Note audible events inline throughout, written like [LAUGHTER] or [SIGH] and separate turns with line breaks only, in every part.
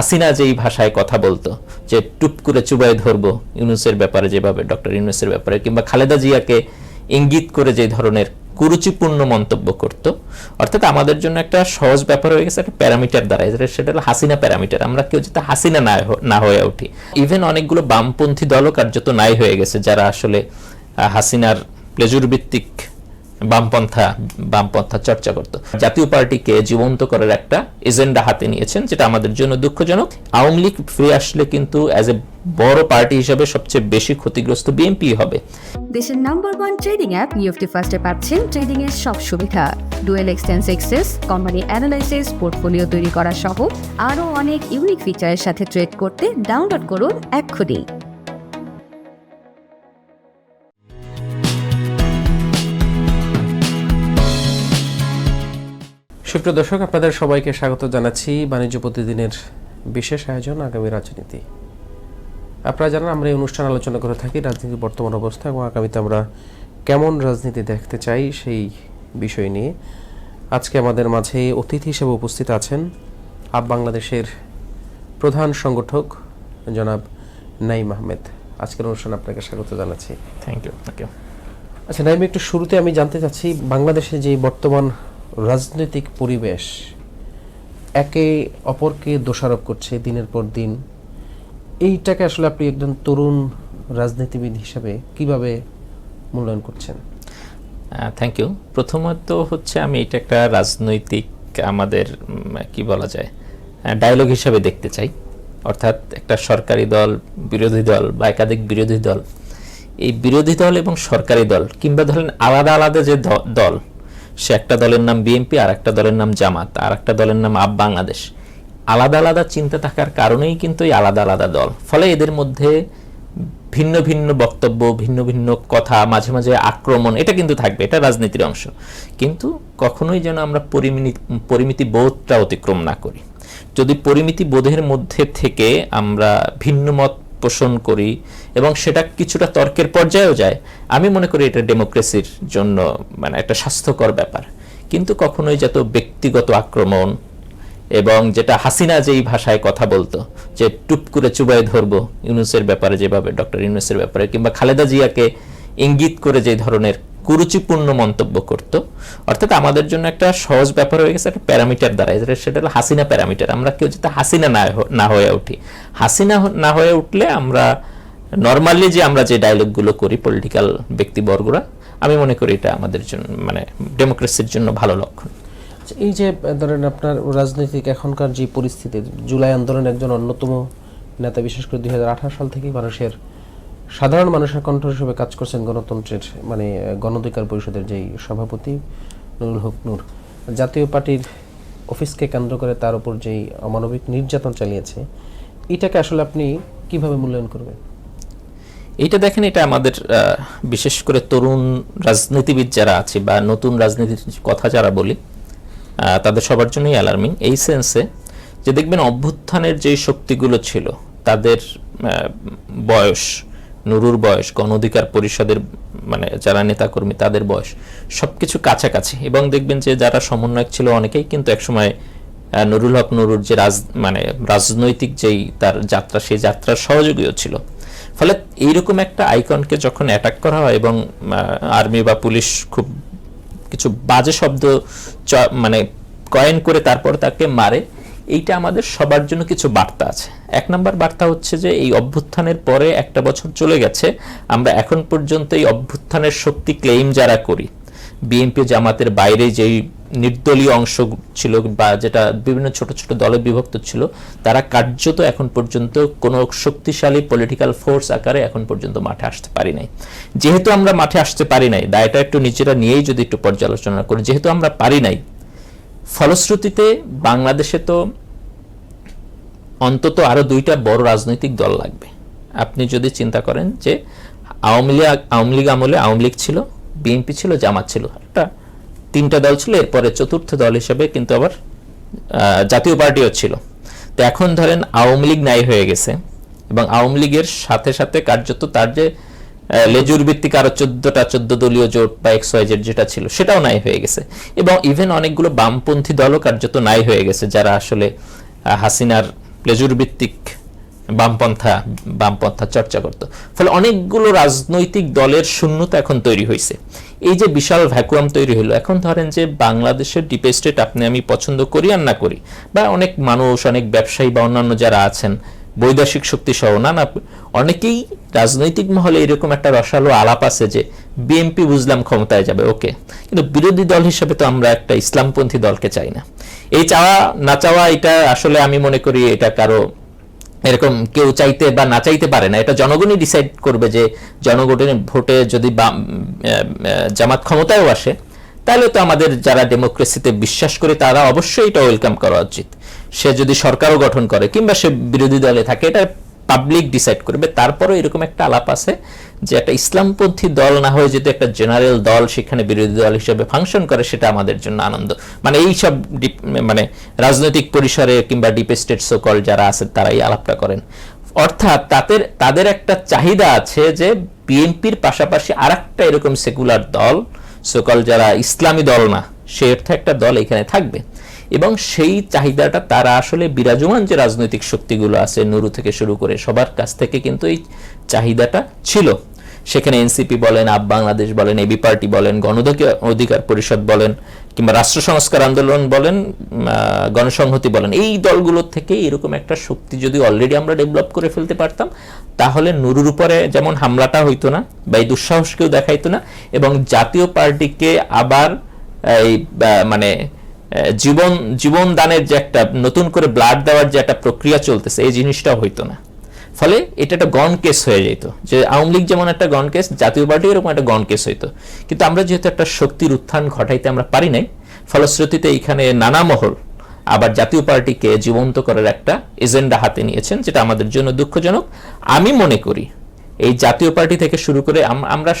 হাসিনা যেই ভাষায় কথা বলতো, যে টুপ করে চুবাই ধরবো ইউনুসের ব্যাপারে যেভাবে, ডক্টর ইউনুসের ব্যাপারে, কিংবা খালেদা জিয়াকে ইঙ্গিত করে যে ধরনের কুরুচিপূর্ণ মন্তব্য করত, অর্থাৎ আমাদের জন্য একটা সহজ ব্যাপার হয়ে গেছে, একটা প্যারামিটার দ্বারা। সেটা হলো হাসিনা প্যারামিটার। আমরা কেউ যাতে হাসিনা না না হয়ে উঠি। ইভেন অনেকগুলো বামপন্থী দলও কার্যত নাই হয়ে গেছে, যারা আসলে হাসিনার প্লেজুর ভিত্তিক বামপন্থা বামপন্থা চর্চা করত। জাতীয় পার্টিকে জীবন্ত করার একটা এজেন্ডা হাতে নিয়েছেন, যেটা আমাদের জন্য দুঃখজনক। আওয়ামী লীগ ফিরে আসলে কিন্তু অ্যাজ এ বড় পার্টি হিসেবে সবচেয়ে বেশি ক্ষতিগ্রস্ত বিএনপি হবে।
দেশের নাম্বার ওয়ান ট্রেডিং অ্যাপ নিউফটি ফার্স্টে পাচ্ছেন ট্রেডিং এর সব সুবিধা। ডুয়েল এক্সটেন্স এক্সেস কোম্পানি অ্যানালাইসিস পোর্টফোলিও তৈরি করা সহ আরও অনেক ইউনিক ফিচারের সাথে ট্রেড করতে ডাউনলোড করুন এক্ষুনি।
সুপ্রিয় দর্শক আপনাদের সবাইকে স্বাগত জানাচ্ছি বাণিজ্য প্রতিদিনের বিশেষ আয়োজন আগামী রাজনীতি। আপনারা জানেন আমরা এই অনুষ্ঠান আলোচনা করে থাকি রাজনীতির বর্তমান অবস্থা এবং আগামীতে আমরা কেমন রাজনীতি দেখতে চাই সেই বিষয় নিয়ে। আজকে আমাদের মাঝে অতিথি হিসেবে উপস্থিত আছেন আপ বাংলাদেশের প্রধান সংগঠক জনাব নাইম আহমেদ। আজকের অনুষ্ঠানে আপনাকে স্বাগত জানাচ্ছি।
থ্যাংক ইউ থ্যাংক ইউ
আচ্ছা নাইম একটু শুরুতে আমি জানতে চাচ্ছি বাংলাদেশে যে বর্তমান রাজনৈতিক পরিবেশ একে অপরকে দোষারোপ করছে দিনের পর দিন। এইটাকে আসলে আপনি একজন তরুণ রাজনীতিবিদ হিসাবে কীভাবে মূল্যায়ন করছেন?
থ্যাংক ইউ প্রথমত হচ্ছে আমি এটা একটা রাজনৈতিক আমাদের কি বলা যায় ডায়লগ হিসাবে দেখতে চাই। অর্থাৎ একটা সরকারি দল, বিরোধী দল বা একাধিক বিরোধী দল। এই বিরোধী দল এবং সরকারি দল কিংবা ধরেন আলাদা আলাদা যে দল সে একটা দলের নাম বিএনপি, আর একটা দলের নাম জামাত, আর একটা দলের নাম আপ বাংলাদেশ। আলাদা আলাদা চিন্তা থাকার কারণেই কিন্তু এই আলাদা আলাদা দল। ফলে এদের মধ্যে ভিন্ন ভিন্ন বক্তব্য, ভিন্ন ভিন্ন কথা, মাঝে মাঝে আক্রমণ, এটা কিন্তু থাকবে, এটা রাজনীতির অংশ। কিন্তু কখনোই যেন আমরা পরিমিতি পরিমিতি বোধটা অতিক্রম না করি। যদি পরিমিতি বোধের মধ্যে থেকে আমরা ভিন্ন মত পোষণ করি এবং সেটা কিছুটা তর্কের পর্যায়েও যায়। আমি মনে করি এটা ডেমোক্রেসির জন্য মানে একটা স্বাস্থ্যকর ব্যাপার। কিন্তু কখনোই যত ব্যক্তিগত আক্রমণ এবং যেটা হাসিনা যেই ভাষায় কথা বলতো, যে টুপ করে চুবাই ধরবো ইউনুসের ব্যাপারে যেভাবে, ডক্টর ইউনুসের ব্যাপারে, কিংবা খালেদা জিয়াকে ইঙ্গিত করে যে ধরনের কুরুচিপূর্ণ মন্তব্য করত। অর্থাৎ আমাদের জন্য একটা সহজ ব্যাপার হয়ে গেছে একটা প্যারামিটার দ্বারা। সেটা হলো হাসিনা প্যারামিটার। আমরা কেউ যাতে হাসিনা না না হয়ে উঠি। হাসিনা না হয়ে উঠলে আমরা নর্মালি যে আমরা যে ডায়লগগুলো করি পলিটিক্যাল ব্যক্তিবর্গরা আমি মনে করি এটা আমাদের জন্য মানে ডেমোক্রেসির জন্য ভালো লক্ষণ।
আচ্ছা, এই যে ধরেন আপনার রাজনৈতিক এখনকার যে পরিস্থিতি জুলাই আন্দোলন একজন অন্যতম নেতা বিশেষ করে দুই হাজার আঠারো সাল থেকেই মানুষের সাধারণ মানুষের কণ্ঠ হিসেবে কাজ করছেন গণতন্ত্রের মানে আহ, গণঅধিকার পরিষদের যেই সভাপতি নুরুল হক নূর। জাতীয় পার্টির অফিসকে কেন্দ্র করে তার উপর যেই অমানবিক নির্যাতন চালিয়েছে এটাকে আসলে আপনি কীভাবে মূল্যায়ন করবেন?
এইটা দেখেন এটা আমাদের বিশেষ করে তরুণ রাজনীতিবিদ যারা আছে বা নতুন রাজনীতির কথা যারা বলি তাদের সবার জন্যই অ্যালার্মিং এই সেন্সে যে দেখবেন অভ্যুত্থানের যে শক্তিগুলো ছিল তাদের বয়স নুরুর বয়স, গণ অধিকার পরিষদের মানে যারা নেতাকর্মী তাদের বয়স, সবকিছু কাছাকাছি। এবং দেখবেন যে যারা সমন্বয়ক ছিল অনেকেই কিন্তু একসময় নুরুল হক নুরুর যে রাজ মানে রাজনৈতিক যেই তার যাত্রা, সেই যাত্রার সহযোগীও ছিল। ফলে এইরকম একটা আইকনকে যখন অ্যাটাক করা হয় এবং আর্মি বা পুলিশ খুব কিছু বাজে শব্দ মানে কয়েন করে তারপর তাকে মারে এইটা আমাদের সবার জন্য কিছু বার্তা আছে। এক নম্বর বার্তা হচ্ছে যে, এই অভ্যুত্থানের পরে একটা বছর চলে গেছে, আমরা এখন পর্যন্ত এই অভ্যুত্থানের শক্তি ক্লেইম যারা করি বিএনপি জামাতের বাইরে যেই নির্দলীয় অংশ ছিল বা যেটা বিভিন্ন ছোট ছোট দলে বিভক্ত ছিল, তারা কার্যত এখন পর্যন্ত কোনো শক্তিশালী পলিটিক্যাল ফোর্স আকারে এখন পর্যন্ত মাঠে আসতে পারি নাই। যেহেতু আমরা মাঠে আসতে পারি নাই, দায়টা একটু নিজেরা নিয়েই যদি একটু পর্যালোচনা করি, যেহেতু আমরা পারি নাই, ফলশ্রুতিতে বাংলাদেশে তো অন্তত আরও দুইটা বড় রাজনৈতিক দল লাগবে। আপনি যদি চিন্তা করেন যে আওয়ামী লীগ আওয়ামী লীগ আমলে আওয়ামী লীগ ছিল, বিএনপি ছিল, জামাত ছিল, একটা তিনটা দল ছিল, এরপরে চতুর্থ দল হিসেবে কিন্তু আবার জাতীয় পার্টিও ছিল। তো এখন ধরেন আওয়ামী লীগ নাই হয়ে গেছে এবং আওয়ামী লীগের সাথে সাথে কার্যত তার যে লেজুর ভিত্তিক আরও চোদ্দটা, চোদ্দ দলীয় জোট বা এক্স ওয়াই জেড যেটা ছিল, সেটাও নাই হয়ে গেছে। এবং ইভেন অনেকগুলো বামপন্থী দলও কার্যত নাই হয়ে গেছে, যারা আসলে হাসিনার প্লেজুর ভিত্তিক বামপন্থা বামপন্থা চর্চা করত। ফলে অনেকগুলো রাজনৈতিক দলের শূন্যতা এখন তৈরি হয়েছে এই যে বিশাল ভ্যাকুয়াম তৈরি হলো এখন ধরেন যে বাংলাদেশের ডিপ স্টেট আপনি আমি পছন্দ করি আর না করি, বা অনেক মানুষ, অনেক ব্যবসায়ী বা অন্যান্য যারা আছেন বৈদেশিক শক্তি সহ নানা অনেকেই রাজনৈতিক মহলে এরকম একটা রসালো আলাপ আছে যে বিএনপি বুঝলাম ক্ষমতায় যাবে, ওকে। কিন্তু বিরোধী দল হিসেবে তো আমরা একটা ইসলামপন্থী দলকে চাই না। এই চাওয়া, না চাওয়া, এটা আসলে আমি মনে করি এটা কারও এরকম কেউ চাইতে বা না চাইতে পারে না। এটা জনগণই ডিসাইড করবে যে জনগণের ভোটে যদি জামাত ক্ষমতায়ও আসে, তাহলে তো আমাদের যারা ডেমোক্রেসিতে বিশ্বাস করে তারা অবশ্যই এটা ওয়েলকাম করা উচিত। সে যদি সরকারও গঠন করে কিংবা সে বিরোধী দলে থাকে, এটা পাবলিক ডিসাইড করবে। তারপরও এরকম একটা আলাপ আছে যে একটা ইসলামপন্থী দল না হয়ে যদি একটা জেনারেল দল সেখানে বিরোধী দল হিসেবে ফাংশন করে, সেটা আমাদের জন্য আনন্দ। মানে এই সব মানে রাজনৈতিক পরিসরে কিংবা ডিপ স্টেট সকল যারা আছে তারা এই আলাপটা করেন। অর্থাৎ তাদের তাদের একটা চাহিদা আছে যে বিএনপির পাশাপাশি আরেকটা এরকম সেকুলার দল সকল যারা ইসলামী দল না, সে অর্থে একটা দল এখানে থাকবে। এবং সেই চাহিদাটা তারা আসলে বিরাজমান যে রাজনৈতিক শক্তিগুলো আছে নুরু থেকে শুরু করে সবার কাছ থেকে কিন্তু এই চাহিদাটা ছিল। সেখানে এনসিপি বলেন, আপ বাংলাদেশ বলেন, এবি পার্টি বলেন গণঅধিকার অধিকার পরিষদ বলেন, কিংবা রাষ্ট্র সংস্কার আন্দোলন বলেন গণসংহতি বলেন, এই দলগুলোর থেকে এরকম একটা শক্তি যদি অলরেডি আমরা ডেভেলপ করে ফেলতে পারতাম, তাহলে নুরুর উপরে যেমন হামলাটা হইতো না বা এই দুঃসাহস কেউ দেখাইতো না, এবং জাতীয় পার্টিকে আবার এই মানে জীবন জীবন দানের যে একটা, নতুন করে ব্লাড দেওয়ার যে একটা প্রক্রিয়া চলতেছে, এই জিনিসটা হইতো না। ফলে এটা একটা গন কেস হয়ে যেত যে আওয়ামী লীগ যেমন একটা গন কেস জাতীয় পার্টি এরকম একটা গন কেস হইতো। কিন্তু আমরা যেহেতু একটা শক্তির উত্থান ঘটাইতে আমরা পারি নাই, ফলশ্রুতিতে এখানে নানা মহল আবার জাতীয় পার্টিকে জীবন্ত করার একটা এজেন্ডা হাতে নিয়েছেন, যেটা আমাদের জন্য দুঃখজনক। আমি মনে করি, এই জাতীয় পার্টি থেকে শুরু করে আম- আমরা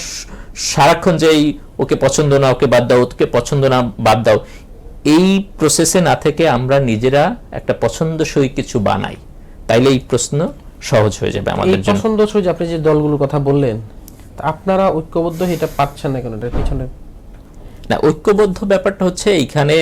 সারাক্ষণ যে ওকে পছন্দ না, ওকে বাদ দাও, ওকে পছন্দ না, বাদ দাও এই প্রসেসে না থেকে আমরা নিজেরা একটা পছন্দসই কিছু বানাই তাইলে এই প্রশ্ন সহজ হয়ে যাবে আমাদের জন্য।
পছন্দ হচ্ছে যে আপনি যে দলগুলোর কথা বললেন আপনারা ঐক্যবদ্ধ এটা পাচ্ছেন না কেন? এটার পিছনে
না ঐক্যবদ্ধ ব্যাপারটা হচ্ছে এইখানে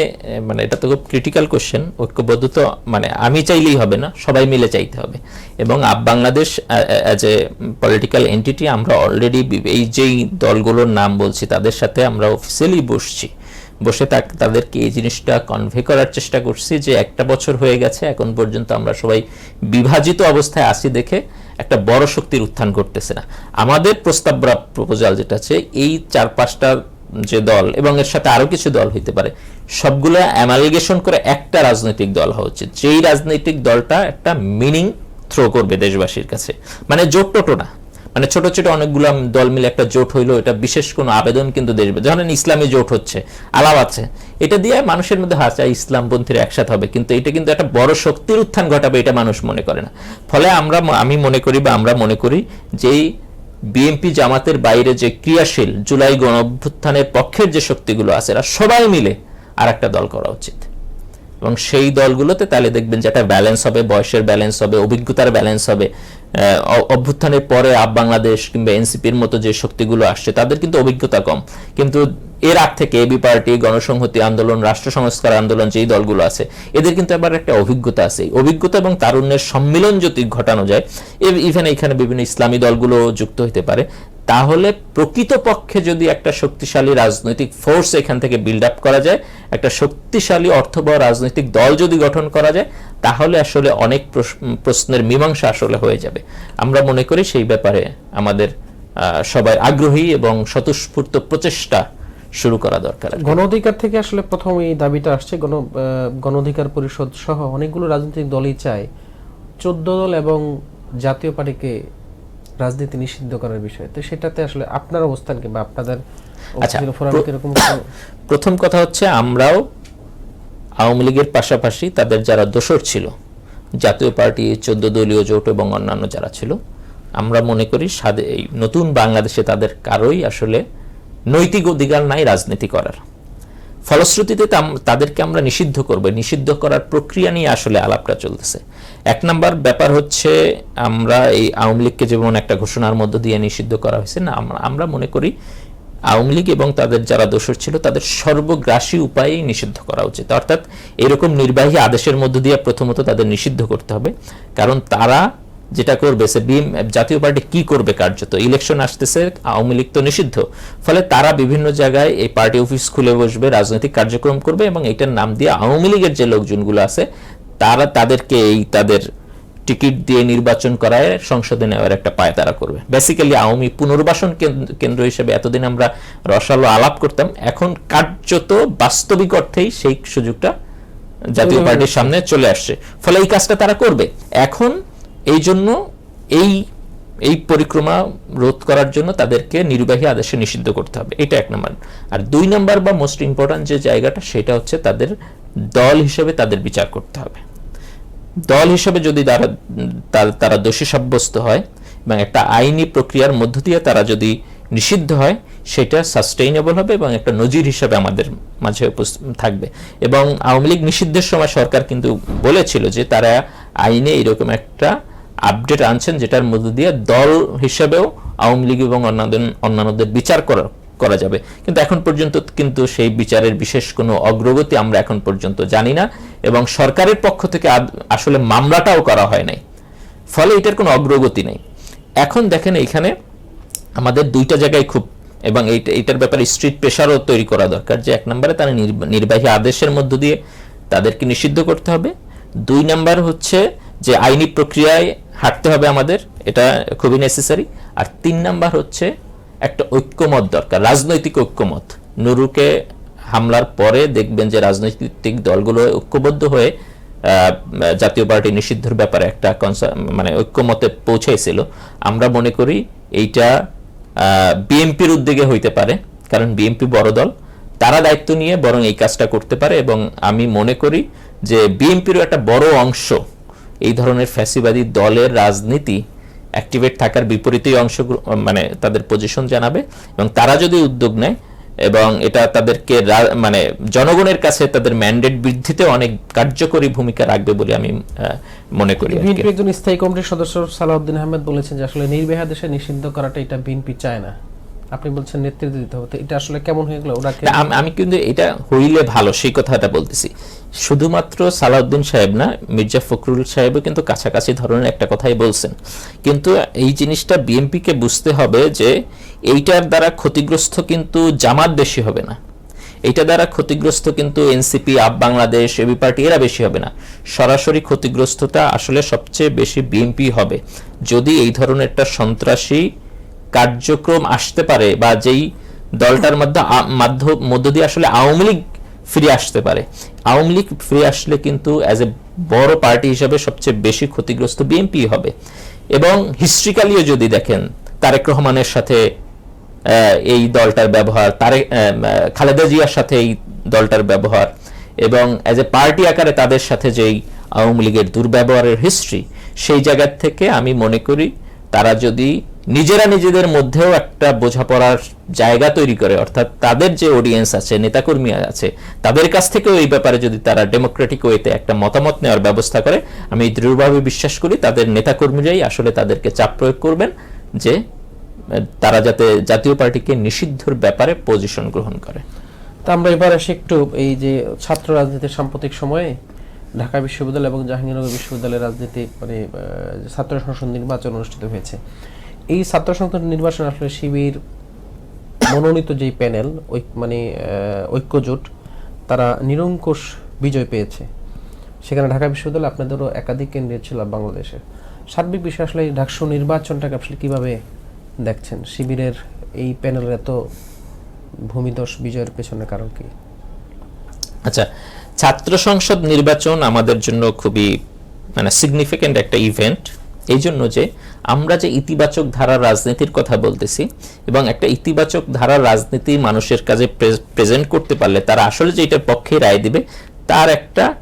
মানে এটা তো খুব ক্রিটিক্যাল কোশ্চেন ঐক্যবদ্ধ তো মানে আমি চাইলেই হবে না সবাই মিলে চাইতে হবে। এবং up Bangladesh as a political entity আমরা অলরেডি এই যেই দলগুলোর নাম বলছি তাদের সাথে আমরা অফিসিয়ালি বসছি। বসে তাক- তাদেরকে এই জিনিসটা কনভে করার চেষ্টা করছি যে একটা বছর হয়ে গেছে, এখন পর্যন্ত আমরা সবাই বিভাজিত অবস্থায় আছি দেখে একটা বড় শক্তির উত্থান করতেছে না। আমাদের প্রস্তাব প্রপোজাল যেটা আছে, এই চার পাঁচটা যে দল এবং এর সাথে আরও কিছু দল হইতে পারে, সবগুলো অ্যামালিগেশন করে একটা রাজনৈতিক দল হওয়া উচিত। যেই রাজনৈতিক দলটা একটা মিনিং থ্রো করবে দেশবাসীর কাছে। মানে জোট টোটো না। মানে ছোট ছোট অনেকগুলো দল মিলে একটা জোট হইল, এটা বিশেষ কোনো আবেদন কিন্তু দেশ ধরেন ইসলামী জোট হচ্ছে, আলাপ আছে। এটা দিয়ে মানুষের মধ্যে হাসা ইসলামপন্থীরা একসাথে হবে। কিন্তু এটা কিন্তু একটা বড় শক্তির উত্থান ঘটাবে, এটা মানুষ মনে করে না। ফলে আমরা আমি মনে করি বা আমরা মনে করি যে বিএনপি জামাতের বাইরে যে ক্রিয়াশীল জুলাই গণ অভ্যুত্থানের পক্ষের যে শক্তিগুলো আছে, এরা সবাই মিলে আর একটা দল করা উচিত। এবং সেই দলগুলোতে তাহলে দেখবেন যে একটা ব্যালেন্স হবে, বয়সের ব্যালেন্স হবে, অভিজ্ঞতার ব্যালেন্স হবে। অভ্যুত্থানের পরে আপ বাংলাদেশ কিংবা এনসিপির মতো যে শক্তিগুলো আসছে, তাদের কিন্তু অভিজ্ঞতা কম। কিন্তু এর আগ থেকে এবি পার্টি, গণসংহতি আন্দোলন, রাষ্ট্র সংস্কার আন্দোলন যেই দলগুলো আছে, এদের কিন্তু আবার একটা অভিজ্ঞতা আছে। অভিজ্ঞতা এবং তারুণ্যের সম্মিলন যদি ঘটানো যায় ইভেন এখানে বিভিন্ন ইসলামী দলগুলো যুক্ত হতে পারে। তাহলে প্রকৃতপক্ষে যদি একটা শক্তিশালী রাজনৈতিক ফোর্স এখান থেকে বিল্ড আপ করা যায়, একটা শক্তিশালী অর্থবহ রাজনৈতিক দল যদি গঠন করা যায়, তাহলে আসলে অনেক প্রশ- প্রশ্নের মীমাংসা আসলে হয়ে যাবে। আমরা মনে করি সেই ব্যাপারে আমাদের সবাই আগ্রহী এবং স্বতঃস্ফূর্ত প্রচেষ্টা শুরু করা দরকার
গণ অধিকার থেকে আসলে প্রথম এই দাবিটা আসছে, গণ গণ অধিকার পরিষদ সহ অনেকগুলো রাজনৈতিক দলই চায়। চোদ্দ দল এবং জাতীয় পার্টিকে রাজনীতি নিষিদ্ধ করার বিষয়ে। তো সেটাতে আসলে আপনার অবস্থান কিংবা আপনাদের
আচ্ছা, প্রথম কথা হচ্ছে আমরাও আওয়ামী লীগের পাশাপাশি তাদের যারা দোসর ছিল জাতীয় পার্টি চোদ্দ দলীয় জোট এবং অন্যান্য যারা ছিল আমরা মনে করি সাদে এই নতুন বাংলাদেশে তাদের কারোই আসলে নৈতিক অধিকার নাই রাজনীতি করার। ফলশ্রুতিতে তাদেরকে আমরা নিষিদ্ধ করব। নিষিদ্ধ করার প্রক্রিয়া নিয়ে আসলে আলাপটা চলতেছে। এক নাম্বার ব্যাপার হচ্ছে, আমরা এই আওয়ামী লীগকে যেমন একটা ঘোষণার মধ্য দিয়ে নিষিদ্ধ করা হয়েছে, না আমরা মনে করি আওয়ামী লীগ এবং তাদের যারা দোষর ছিল, তাদের সর্বগ্রাসী উপায়েই নিষিদ্ধ করা উচিত। অর্থাৎ এরকম নির্বাহী আদেশের মধ্য দিয়ে প্রথমত তাদের নিষিদ্ধ করতে হবে। কারণ তারা যেটা করবে সে বিএম জাতীয় পার্টি কি করবে কার্যত? ইলেকশন আসতেছে আওয়ামী লীগ তো নিষিদ্ধ। ফলে তারা বিভিন্ন জায়গায় এই পার্টি অফিস খুলে বসবে রাজনৈতিক কার্যক্রম করবে এবং এটার নাম দিয়ে আওয়ামী লীগের যে লোকজনগুলো আছে তারা তাদেরকে এই তাদের টিকিট দিয়ে নির্বাচন করায় সংসদে নেওয়ার একটা পায় তারা করবে। বেসিক্যালি আওয়ামী পুনর্বাসন কেন্দ্র- কেন্দ্র হিসেবে এতদিন আমরা রসালো আলাপ করতাম এখন কার্যত বাস্তবিক অর্থেই সেই সুযোগটা জাতীয় পার্টির সামনে চলে আসছে। ফলে এই কাজটা তারা করবে। এখন এই জন্য এই এই পরিক্রমা রোধ করার জন্য তাদেরকে নির্বাহী আদেশে নিষিদ্ধ করতে হবে। এটা এক নম্বর। আর দুই নম্বর বা মোস্ট ইম্পর্ট্যান্ট যে জায়গাটা, সেটা হচ্ছে তাদের দল হিসেবে তাদের বিচার করতে হবে। দল হিসেবে যদি তারা তারা দোষী সাব্যস্ত হয় এবং একটা আইনি প্রক্রিয়ার মধ্য দিয়ে তারা যদি নিষিদ্ধ হয়, সেটা সাস্টেইনেবল হবে এবং একটা নজির হিসেবে আমাদের মাঝে থাকবে। এবং আওয়ামী লীগ নিষিদ্ধের সময় সরকার কিন্তু বলেছিল যে তারা আইনে এরকম একটা আপডেট আনছেন যেটার মধ্য দিয়ে দল হিসেবেও আওয়ামী লীগ এবং অন্যান্য অন্যান্যদের বিচার করা করা যাবে। কিন্তু এখন পর্যন্ত কিন্তু সেই বিচারের বিশেষ কোনো অগ্রগতি আমরা এখন পর্যন্ত জানি না এবং সরকারের পক্ষ থেকে আসলে মামলাটাও করা হয় নাই। ফলে এটার কোনো অগ্রগতি নেই। এখন দেখেন এইখানে আমাদের দুইটা জায়গায় খুব এবং এইটা এটার ব্যাপারে স্ট্রিট প্রেশারও তৈরি করা দরকার যে এক নম্বরে তারা নির্বা- নির্বাহী আদেশের মধ্য দিয়ে তাদেরকে নিষিদ্ধ করতে হবে। দুই নাম্বার হচ্ছে যে আইনি প্রক্রিয়ায় হাঁটতে হবে আমাদের, এটা খুবই নেসেসারি আর তিন নাম্বার হচ্ছে একটা ঐক্যমত দরকার, রাজনৈতিক ঐক্যমত। নুরুকে হামলার পরে দেখবেন যে রাজনৈতিক দলগুলো ঐক্যবদ্ধ হয়ে জাতীয় পার্টি নিষিদ্ধের ব্যাপারে একটা মানে ঐক্যমতে পৌঁছাইছিল আমরা মনে করি এইটা বিএনপির উদ্যোগে হইতে পারে, কারণ বিএনপি বড় দল। তারা দায়িত্ব নিয়ে বরং এই কাজটা করতে পারে এবং আমি মনে করি যে বিএনপিরও একটা বড় অংশ এই ধরনের ফ্যাসিবাদী দলের রাজনীতি অ্যাক্টিভেট থাকার বিপরীতেই অংশ মানে তাদের পজিশন জানাবে এবং তারা যদি উদ্যোগ নেয় এবং এটা তাদেরকে মানে জনগণের কাছে তাদের ম্যান্ডেট বৃদ্ধিতে অনেক কার্যকরী ভূমিকা রাখবে বলে আমি মনে করি
বিএনপি একজন স্থায়ী কমিটির সদস্য সালাউদ্দিন আহমেদ বলেছেন যে আসলে নির্বাহী আদেশে নিষিদ্ধ করাটা এটা বিএনপি চায় না। আপনি বলছেন নেতৃত্ব দিতে হবে এটা আসলে কেমন হয়ে গেল?
না, আমি কিন্তু এটা হইলে ভালো সেই কথাটা বলতেছি। শুধুমাত্র সালাউদ্দিন সাহেব না মির্জা ফখরুল সাহেবও কিন্তু কাছাকাছি ধরনের একটা কথাই বলছেন। কিন্তু এই জিনিসটা বিএনপিকে বুঝতে হবে যে এইটার দ্বারা ক্ষতিগ্রস্ত কিন্তু জামাত বেশি হবে না। এইটা দ্বারা ক্ষতিগ্রস্ত কিন্তু NCP up Bangladesh AB party এরা বেশি হবে না। সরাসরি ক্ষতিগ্রস্ততা আসলে সবচেয়ে বেশি বিএনপি হবে। যদি এই ধরনের একটা সন্ত্রাসী কার্যক্রম আসতে পারে বা যেই দলটার মধ্যে মধ্য দিয়ে আসলে আওয়ামী লীগ ফিরে আসতে পারে। আওয়ামী লীগ ফিরে আসলে কিন্তু অ্যাজ এ বড় পার্টি হিসাবে সবচেয়ে বেশি ক্ষতিগ্রস্ত বিএনপি হবে। এবং হিস্ট্রিক্যালিও যদি দেখেন, তারেক রহমানের সাথে এই দলটার ব্যবহার, তারেক খালেদা জিয়ার সাথে এই দলটার ব্যবহার এবং অ্যাজ এ পার্টি আকারে তাদের সাথে যেই আওয়ামী লীগের দুর্ব্যবহারের হিস্ট্রি সেই জায়গার থেকে আমি মনে করি তারা যদি নিজেরা নিজেদের মধ্যেও একটা বোঝাপড়ার জায়গা তৈরি করে, অর্থাৎ তাদের যে অডিয়েন্স আছে, নেতাকর্মী আছে, তাদের কাছ থেকেও এই ব্যাপারে যদি তারা ডেমোক্রেটিক ওয়েতে একটা মতামত নেওয়ার ব্যবস্থা করে, আমি দৃঢ়ভাবে বিশ্বাস করি তাদের নেতাকর্মীরাই আসলে তাদেরকে চাপ প্রয়োগ করবেন যে তারা যাতে জাতীয় পার্টিকে নিষিদ্ধর ব্যাপারে পজিশন গ্রহণ করে।
তা আমরা এবার আসি একটু এই যে ছাত্র রাজনীতির সাম্প্রতিক সময়ে ঢাকা বিশ্ববিদ্যালয় এবং জাহাঙ্গীরনগর বিশ্ববিদ্যালয়ের রাজনীতি মানে ছাত্র সংসদ নির্বাচন অনুষ্ঠিত হয়েছে। এই ছাত্র সংসদ নির্বাচন আসলে শিবির মনোনীত যেই প্যানেল ওই মানে ঐক্যজোট, তারা নিরঙ্কুশ বিজয় পেয়েছে। সেখানে ঢাকা বিশ্ববিদ্যালয় আপনাদেরও একাধিক কেন্দ্রে ছিল বাংলাদেশে। সার্বিক বিষয় আসলে এই ঢাকসু নির্বাচনটাকে আসলে কীভাবে দেখছেন? শিবিরের এই প্যানেলের এত ভূমিদশ বিজয়ের পেছনে কারণ কি?
আচ্ছা ছাত্র সংসদ নির্বাচন আমাদের জন্য খুবই মানে সিগনিফিক্যান্ট একটা ইভেন্ট এই জন্য যে আমরা যে ইতিবাচক ধারার রাজনীতির কথা বলতেছি এবং একটা ইতিবাচক ধারার রাজনীতি মানুষের কাছে প্রেজেন্ট করতে পারলে তারা আসলে যে এটার পক্ষে রায় দিবে, তার একটা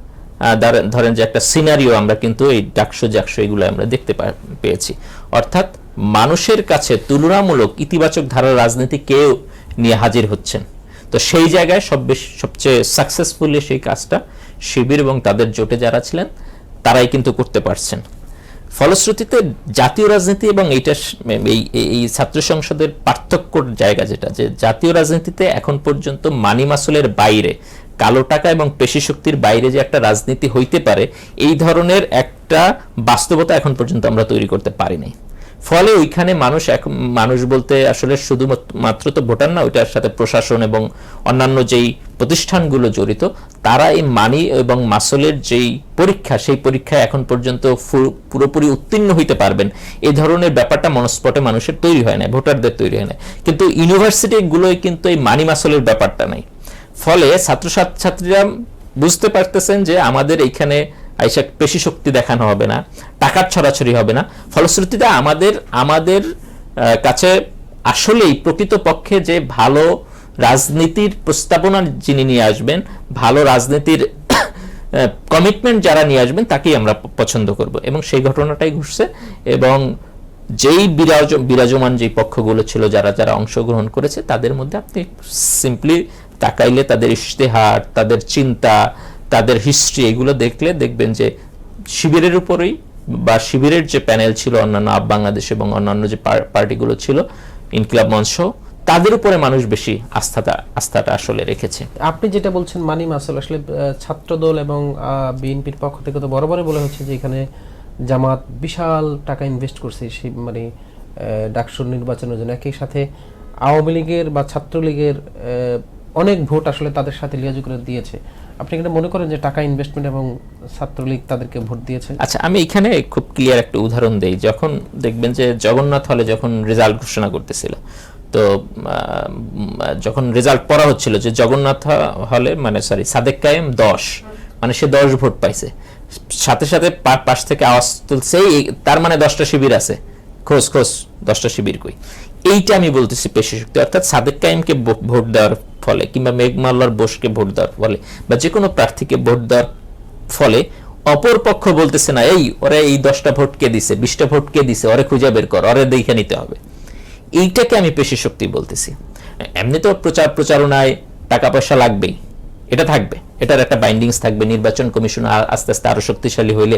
ধরেন- যে একটা সিনারিও আমরা কিন্তু এই ডাকশো জাকশো এগুলো আমরা দেখতে পেয়েছি। অর্থাৎ মানুষের কাছে তুলনামূলক ইতিবাচক ধারার রাজনীতি কেউ নিয়ে হাজির হচ্ছেন। তো সেই জায়গায় সব সবচেয়ে সাকসেসফুলি সেই কাজটা শিবির এবং তাদের জোটে যারা ছিলেন, তারাই কিন্তু করতে পারছেন। ফলশ্রুতিতে জাতীয় রাজনীতি এবং এইটা এই, এই- ছাত্র সংসদের পার্থক্যর জায়গা যেটা, যে জাতীয় রাজনীতিতে এখন পর্যন্ত মানি মাসুলের বাইরে, কালো টাকা এবং পেশি শক্তির বাইরে যে একটা রাজনীতি হইতে পারে, এই ধরনের একটা বাস্তবতা এখন পর্যন্ত আমরা তৈরি করতে পারিনি। ফলে ওইখানে মানুষ এক- মানুষ বলতে আসলে শুধুমাত্র তো ভোটার না, ওইটার সাথে প্রশাসন এবং অন্যান্য যেই প্রতিষ্ঠানগুলো জড়িত, তারা এই মানি এবং মাসলের যেই পরীক্ষা, সেই পরীক্ষায় এখন পর্যন্ত পুরোপুরি উত্তীর্ণ হইতে পারবেন। এই ধরনের ব্যাপারটা মনস্পটে মানুষের তৈরি হয় না, ভোটারদের তৈরি হয় না। কিন্তু ইউনিভার্সিটিগুলোয় কিন্তু এই মানি মাসলের ব্যাপারটা নাই। ফলে ছাত্র ছাত্রীরা বুঝতে পারতেছেন যে আমাদের এইখানে আইসা পেশি শক্তি দেখানো হবে না, টাকার ছড়াছড়ি হবে না। ফলশ্রুতিতে আমাদের আমাদের কাছে আসলেই প্রকৃতপক্ষে যে ভালো রাজনীতির প্রস্তাবনা যিনি নিয়ে আসবেন, ভালো রাজনীতির [COUGHS] কমিটমেন্ট যারা নিয়ে আসবেন, তাকেই আমরা পছন্দ করব। এবং সেই ঘটনাটাই ঘটছে এবং যেই বিরাজ, বিরাজমান যেই পক্ষগুলো ছিল যারা যারা অংশগ্রহণ করেছে, তাদের মধ্যে আপনি সিম্পলি তাকাইলে তাদের ইশতেহার, তাদের চিন্তা তাদের হিস্ট্রি এগুলো দেখলে দেখবেন যে শিবিরের উপরেই বা শিবিরের যে প্যানেল ছিল, অন্যান্য আপ বাংলাদেশ এবং অন্যান্য যে পার- পার্টিগুলো ছিল, ইনকিলাব মঞ্চ, তাদের উপরে মানুষ বেশি আস্থাটা আস্থাটা আসলে রেখেছে।
আপনি যেটা বলছেন মানি মাসল আসলে ছাত্রদল এবং বিএনপির পক্ষ থেকে তো বরাবরই বলা হচ্ছে যে এখানে জামাত বিশাল টাকা ইনভেস্ট করছে সেই মানে ডাকসুর নির্বাচনের জন্য। একই সাথে আওয়ামী লীগের বা ছাত্রলীগের অনেক ভোট আসলে তাদের সাথে লিয়াজু করে দিয়েছে। আপনি এখানে মনে করেন যে টাকা ইনভেস্টমেন্ট এবং ছাত্রলীগ তাদেরকে ভোট দিয়েছে?
আচ্ছা আমি এখানে খুব ক্লিয়ার একটা উদাহরণ দেই। যখন দেখবেন যে জগন্নাথ হলে যখন রেজাল্ট ঘোষণা করতেছিল তো যখন রেজাল্ট পড়া হচ্ছিল যে জগন্নাথ হলে মানে সরি সাদেক কায়েম দশ মানে সে দশ ভোট পাইছে। সাথে সাথে পাশ থেকে আওয়াজ তুলছে "এই, তার মানে দশটা শিবির আছে। খোঁজ খোঁজ দশটা শিবির কই। এইটা আমি বলতেছি পেশি শক্তি। অর্থাৎ সাদেক কাইমকে ভোট দেওয়ার ফলে কিংবা মেঘমাল্লার বোসকে ভোট দেওয়ার ফলে বা যে কোনো প্রার্থীকে ভোট দেওয়ার ফলে অপর পক্ষ বলতেছে না, এই, ওরে এই দশটা ভোট কে দিছে? বিশটা ভোট কে দিছে? ওরে খুঁজে বের কর, ওরে দেখে নিতে হবে। এইটাকে আমি পেশি শক্তি বলতেছি। এমনি তো প্রচার প্রচারণায় টাকা পয়সা লাগবেই। এটা থাকবে, এটার একটা বাইন্ডিংস থাকবে, নির্বাচন কমিশন আস্তে আস্তে আরও শক্তিশালী হইলে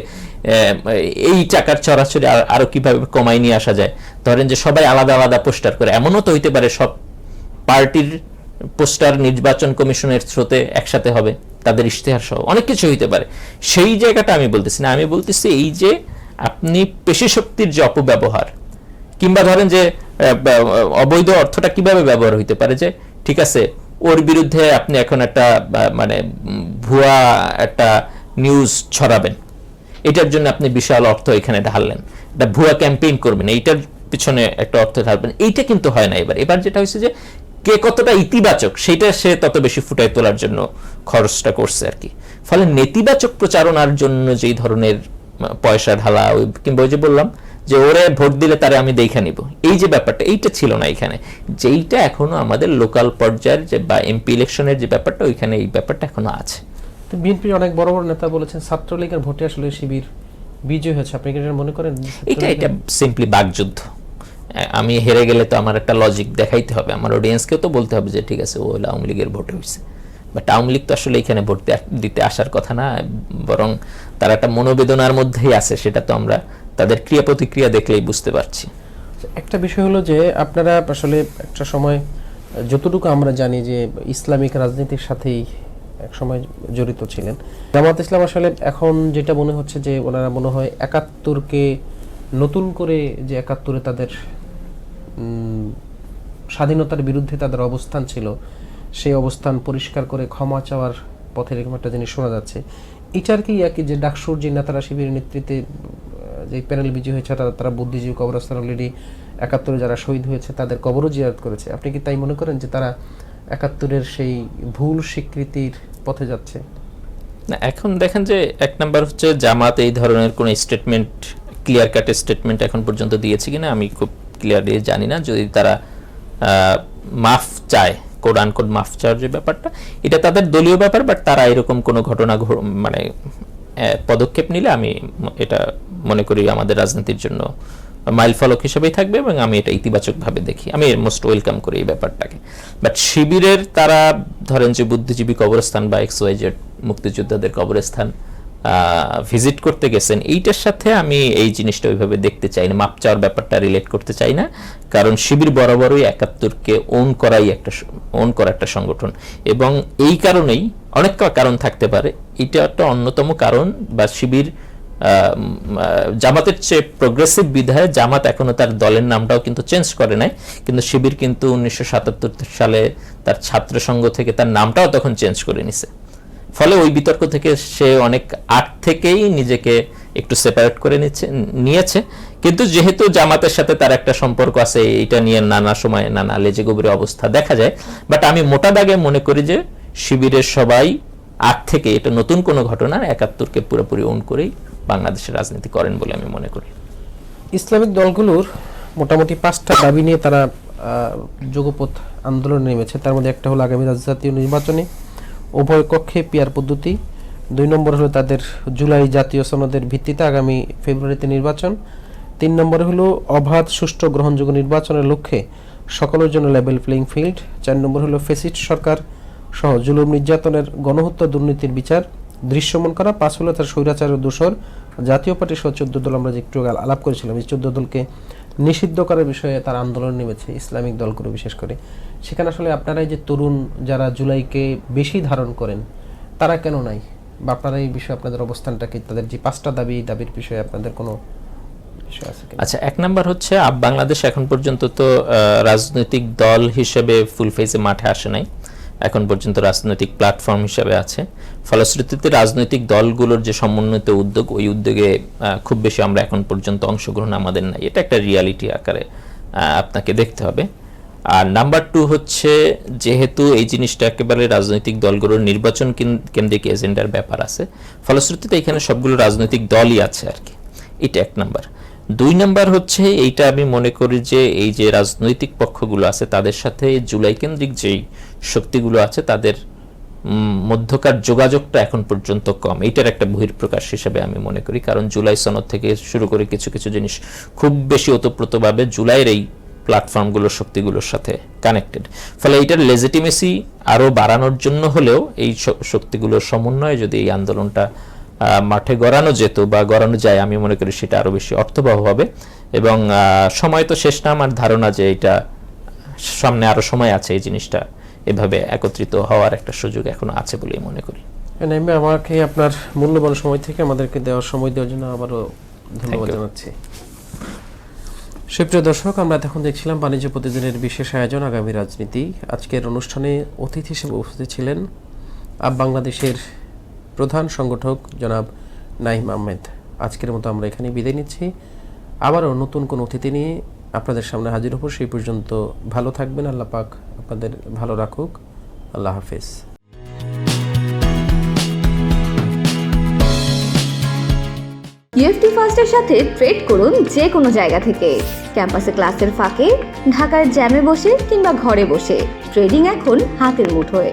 এই টাকার চড়াচড়ি আর- কীভাবে কমাই নিয়ে আসা যায়। ধরেন যে সবাই আলাদা আলাদা পোস্টার করে, এমনও তো হইতে পারে সব পার্টির পোস্টার নির্বাচন কমিশনের স্রোতে একসাথে হবে, তাদের ইশতেহার সহ, অনেক কিছু হইতে পারে। সেই জায়গাটা আমি বলতেছি না, আমি বলতেছি এই যে আপনি পেশি শক্তির যে অপব্যবহার, কিংবা ধরেন যে অবৈধ অর্থটা কীভাবে ব্যবহার হইতে পারে যে, ঠিক আছে ওর বিরুদ্ধে আপনি এখন একটা মানে ভুয়া একটা নিউজ ছড়াবেন। এটার জন্য আপনি বিশাল অর্থ এখানে ঢাললেন। একটা ভুয়া ক্যাম্পেইন করবেন, এইটার পিছনে একটা অর্থ ঢালবেন। এইটা কিন্তু হয় না এবার। এবার যেটা হয়েছে যে, কে কতটা ইতিবাচক, সেটা সে তত বেশি ফুটায় তোলার জন্য খরচটা করছে আর কি। ফলে নেতিবাচক প্রচারণার জন্য যেই ধরনের পয়সা ঢালা, ওই, কিংবা ওই যে বললাম যে ওরে ভোট দিলে তারে আমি দেখে নিব। এই যে ব্যাপারটা এইটা ছিল না এখানে। যেইটা এখনও আমাদের লোকাল পর্যায়ের যে বা এমপি ইলেকশনের যে ব্যাপারটা ওইখানে এই ব্যাপারটা এখনও আছে।
তো বিএনপির অনেক বড় বড় নেতা বলেছেন ছাত্রলীগের ভোটে আসলে শিবির বিজয় হয়েছে। আপনি কি এটা মনে করেন?
এটা এটা সিম্পলি বাকযুদ্ধ। আ- আমি হেরে গেলে তো আমার একটা লজিক দেখাইতে হবে। আমার অডিয়েন্সকেও তো বলতে হবে যে ঠিক আছে ও হলো আওয়ামী লীগের ভোটে হয়েছে। বাট আওয়ামী লীগ তো আসলে এখানে ভোট দিতে আসার কথা না বরং তারা একটা মনোবেদনার মধ্যেই আছে সেটা তো আমরা তাদের ক্রিয়া প্রতিক্রিয়া দেখলেই বুঝতে পারছি।
একটা বিষয় হলো যে আপনারা আসলে একটা সময়, যতটুকু আমরা জানি যে ইসলামিক রাজনীতির সাথেই এক সময় জড়িত ছিলেন। জামাত ইসলাম আসলে এখন যেটা মনে হচ্ছে যে ওনারা মনে হয় একাত্তরকে নতুন করে যে একাত্তরে তাদের স্বাধীনতার বিরুদ্ধে তাদের অবস্থান ছিল, সেই অবস্থান পরিষ্কার করে ক্ষমা চাওয়ার পথে এরকম একটা জিনিস শোনা যাচ্ছে। এটার কি একই যে ডাকসুর যে নেতারা শিবিরের নেতৃত্বে যে প্যানেল বিজয়ী হয়েছে তারা তারা বুদ্ধিজীবী কবরস্থান অলরেডি একাত্তরে যারা শহীদ হয়েছে, তাদের কবরও জিয়ারত করেছে। আপনি কি তাই মনে করেন যে তারা একাত্তরের সেই ভুল স্বীকৃতির পথে যাচ্ছে?
না, এখন দেখেন যে এক নাম্বার হচ্ছে জামাত এই ধরনের কোনো স্টেটমেন্ট ক্লিয়ার কাট স্টেটমেন্ট এখন পর্যন্ত দিয়েছে কিনা আমি খুব ক্লিয়ারলি জানি না। যদি তারা মাফ চায় কোড মাফ চাওয়ার যে ব্যাপারটা, এটা তাদের দলীয় ব্যাপার বাট তারা এরকম কোনো ঘটনা মানে পদক্ষেপ নিলে আমি এটা মনে করি আমাদের রাজনীতির জন্য মাইল ফলক হিসেবেই থাকবে এবং আমি এটা ইতিবাচকভাবে দেখি। আমি মোস্ট ওয়েলকাম করি এই ব্যাপারটাকে। বাট শিবিরের তারা ধরেন যে বুদ্ধিজীবী কবরস্থান বা এক্স ওয়াই জেড মুক্তিযোদ্ধাদের কবরস্থান ভিজিট করতে গেছেন, এইটার সাথে আমি এই জিনিসটা ওইভাবে দেখতে চাই না, মাপ চাওয়ার ব্যাপারটা রিলেট করতে চাই না। কারণ শিবির বরাবরই একাত্তরকে ওন করাই একটা ওন করা একটা সংগঠন। এবং এই কারণেই অনেক কারণ থাকতে পারে। এটা একটা অন্যতম কারণ বা শিবির জামাতের চেয়ে প্রোগ্রেসিভ বিধায় জামাত এখনও তার দলের নামটাও কিন্তু চেঞ্জ করে নাই। কিন্তু শিবির কিন্তু উনিশশো সাতাত্তর সালে তার ছাত্র সংঘ থেকে তার নামটাও তখন চেঞ্জ করে নিছে। ফলে ওই বিতর্ক থেকে সে অনেক আগ থেকেই নিজেকে একটু সেপারেট করে নিচ্ছে, নিয়েছে। কিন্তু যেহেতু জামাতের সাথে তার একটা সম্পর্ক আছে এটা নিয়ে নানা সময় নানা লেজে গভীর অবস্থা দেখা যায়। বাট আমি মোটা দাগে মনে করি যে শিবিরের সবাই আগ থেকে এটা নতুন কোনো ঘটনা একাত্তরকে পুরোপুরি অন করেই বাংলাদেশের রাজনীতি করেন বলে আমি মনে করি।
ইসলামিক দলগুলোর মোটামুটি পাঁচটা দাবি নিয়ে তারা যুগপথ আন্দোলনে নেমেছে। তার মধ্যে একটা হলো আগামী রাজ্য জাতীয় নির্বাচনে। উভয় কক্ষে পিয়ার পদ্ধতি। দুই নম্বর হলো তাদের জুলাই জাতীয় সনদের ভিত্তিতে আগামী ফেব্রুয়ারিতে নির্বাচন। তিন নম্বরে হলো অবাধ সুষ্ঠু গ্রহণযোগ্য নির্বাচনের লক্ষ্যে সকলের জন্য লেভেল প্লেইং ফিল্ড চার নম্বর হলো ফেসিট সরকার সহ জুলুম নির্যাতনের গণহত্যা দুর্নীতির বিচার। দৃশ্যমান করা পাঁচ হলো তার স্বৈরাচার ও দোষর। জাতীয় পার্টি সহ চোদ্দ দল আমরা যে একটু আলাপ করেছিলাম, এই চোদ্দ দলকে নিষিদ্ধ করার বিষয়ে তার আন্দোলন নেমেছে ইসলামিক দলগুলো বিশেষ করে। সেখানে আসলে আপনারা এই যে তরুণ যারা জুলাইকে বেশি ধারণ করেন, তারা কেন নাই? বা আপনারা এই বিষয়ে আপনাদের অবস্থানটা কি? তাদের যে পাঁচটা দাবি দাবির বিষয়ে আপনাদের কোনো
আচ্ছা এক নাম্বার হচ্ছে বাংলাদেশ এখন পর্যন্ত তো রাজনৈতিক দল হিসেবে ফুল ফেজে মাঠে আসে নাই। এখন পর্যন্ত রাজনৈতিক প্ল্যাটফর্ম হিসেবে আছে। ফলশ্রুতিতে রাজনৈতিক দলগুলোর যে সমন্বিত উদ্যোগ, ওই উদ্যোগে খুব বেশি আমরা এখন পর্যন্ত অংশগ্রহণ আমাদের নাই। এটা একটা রিয়ালিটি আকারে আপনাকে দেখতে হবে। আর নাম্বার টু হচ্ছে, যেহেতু এই জিনিসটা একেবারে রাজনৈতিক দলগুলোর নির্বাচন কেন- কেন্দ্রিক এজেন্ডার ব্যাপার আছে, ফলশ্রুতিতে এখানে সবগুলো রাজনৈতিক দলই আছে আর কি। এটা এক নাম্বার দুই নাম্বার হচ্ছে, এইটা আমি মনে করি যে এই যে রাজনৈতিক পক্ষগুলো আছে, তাদের সাথে জুলাই কেন্দ্রিক যেই শক্তিগুলো আছে, তাদের মধ্যকার যোগাযোগটা এখন পর্যন্ত কম। এইটার একটা বহির্প্রকাশ হিসেবে আমি মনে করি, কারণ জুলাই সনদ থেকে শুরু করে কিছু কিছু জিনিস খুব বেশি ওতপ্রোতভাবে জুলাইয়ের এই প্ল্যাটফর্মগুলোর শক্তিগুলোর সাথে কানেক্টেড। ফলে এইটার লেজিটিমেসি আরও বাড়ানোর জন্য হলেও এই শক্তিগুলোর সমন্বয়ে যদি এই আন্দোলনটা মাঠে গড়ানো যেত বা গড়ানো যায় আমি মনে করি সেটা আরও বেশি অর্থবহ হবে। এবং সময় তো শেষ না আমার ধারণা যে এটা সামনে আরও সময় আছে এই জিনিসটা এভাবে একত্রিত হওয়ার একটা সুযোগ এখনও আছে বলেই মনে করি।
নাইমে আমাকে আপনার মূল্যবান সময় থেকে আমাদেরকে দেওয়ার সময় দেওয়ার জন্য আবারও ধন্যবাদ. জানাচ্ছি। সুপ্রিয় দর্শক আমরা এখন দেখছিলাম বাণিজ্য প্রতিদিনের বিশেষ আয়োজন আগামী রাজনীতি। আজকের অনুষ্ঠানে অতিথি হিসেবে উপস্থিত ছিলেন আপ বাংলাদেশের প্রধান সংগঠক জনাব নাইম আহমেদ। আজকের মতো আমরা এখানে বিদায় নিচ্ছি। আবারও নতুন কোন অতিথি নিয়ে আপনাদের সামনে হাজির হব, সেই পর্যন্ত ভালো থাকবেন, আল্লাহ পাক আপনাদের ভালো রাখুক। আল্লাহ হাফেজ।
ইউএফটি ফার্স্টের সাথে ট্রেড করুন যে কোনো জায়গা থেকে। ক্যাম্পাসে ক্লাসের ফাঁকে, ঢাকার জ্যামে বসে কিংবা ঘরে বসে ট্রেডিং এখন হাতের মুঠোয়।